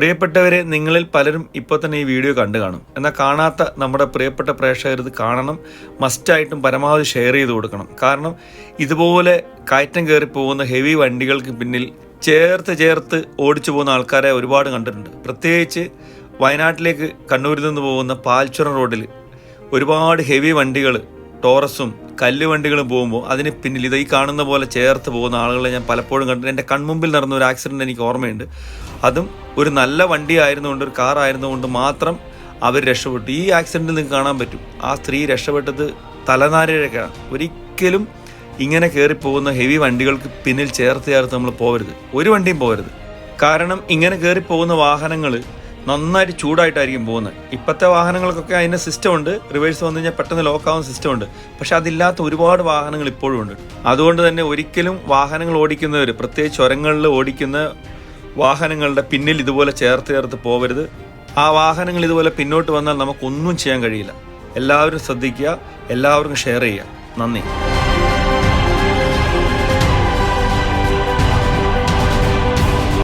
പ്രിയപ്പെട്ടവരെ നിങ്ങളിൽ പലരും ഇപ്പോൾ തന്നെ ഈ വീഡിയോ കണ്ടു കാണും. എന്നാൽ കാണാത്ത നമ്മുടെ പ്രിയപ്പെട്ട പ്രേക്ഷകർ ഇത് കാണണം മസ്റ്റായിട്ടും പരമാവധി ഷെയർ ചെയ്ത് കൊടുക്കണം. കാരണം ഇതുപോലെ കയറ്റം കയറി പോകുന്ന ഹെവി വണ്ടികൾക്ക് പിന്നിൽ ചേർത്ത് ചേർത്ത് ഓടിച്ചു പോകുന്ന ആൾക്കാരെ ഒരുപാട് കണ്ടിട്ടുണ്ട്. പ്രത്യേകിച്ച് വയനാട്ടിലേക്ക് കണ്ണൂരിൽ നിന്ന് പോകുന്ന പാൽച്ചുറ റോഡിൽ ഒരുപാട് ഹെവി വണ്ടികൾ ടോറസും കല്ല് വണ്ടികൾ പോകുമ്പോൾ അതിന് പിന്നിൽ ഇത് ഈ കാണുന്ന പോലെ ചേർത്ത് പോകുന്ന ആളുകളെ ഞാൻ പലപ്പോഴും കണ്ടിട്ട് എന്റെ കൺമുമ്പിൽ നടന്ന ഒരു ആക്സിഡന്റ് എനിക്ക് ഓർമ്മയുണ്ട്. അതും ഒരു നല്ല വണ്ടി ആയിരുന്നുകൊണ്ട് ഒരു കാർ ആയിരുന്നുകൊണ്ട് മാത്രം അവർ രക്ഷപ്പെട്ടു. ഈ ആക്സിഡന്റിൽ നിങ്ങൾക്ക് കാണാൻ പറ്റും. ആ സ്ത്രീ രക്ഷപ്പെട്ടത് തലനാരിഴക്കാണ് ഒരിക്കലും ഇങ്ങനെ കയറിപ്പോകുന്ന ഹെവി വണ്ടികൾക്ക് പിന്നിൽ ചേർത്ത് ചേർത്ത് നമ്മൾ പോകരുത് ഒരു വണ്ടിയും പോകരുത് കാരണം ഇങ്ങനെ കയറിപ്പോകുന്ന വാഹനങ്ങൾ നന്നായിട്ട് ചൂടായിട്ടായിരിക്കും പോകുന്നത്. ഇപ്പോഴത്തെ വാഹനങ്ങൾക്കൊക്കെ അതിന് സിസ്റ്റം ഉണ്ട്. റിവേഴ്സ് വന്നു കഴിഞ്ഞാൽ പെട്ടെന്ന് ലോക്ക് ആവുന്ന സിസ്റ്റം ഉണ്ട്. പക്ഷെ അതില്ലാത്ത ഒരുപാട് വാഹനങ്ങൾ ഇപ്പോഴും ഉണ്ട്. അതുകൊണ്ട് തന്നെ ഒരിക്കലും വാഹനങ്ങൾ ഓടിക്കുന്നവർ പ്രത്യേകിച്ച് ചുരങ്ങളിൽ ഓടിക്കുന്ന വാഹനങ്ങളുടെ പിന്നിൽ ഇതുപോലെ ചേർത്ത് ചേർത്ത് പോകരുത് ആ വാഹനങ്ങൾ ഇതുപോലെ പിന്നോട്ട് വന്നാൽ നമുക്കൊന്നും ചെയ്യാൻ കഴിയില്ല. എല്ലാവരും ശ്രദ്ധിക്കുക എല്ലാവർക്കും ഷെയർ ചെയ്യുക. നന്ദി.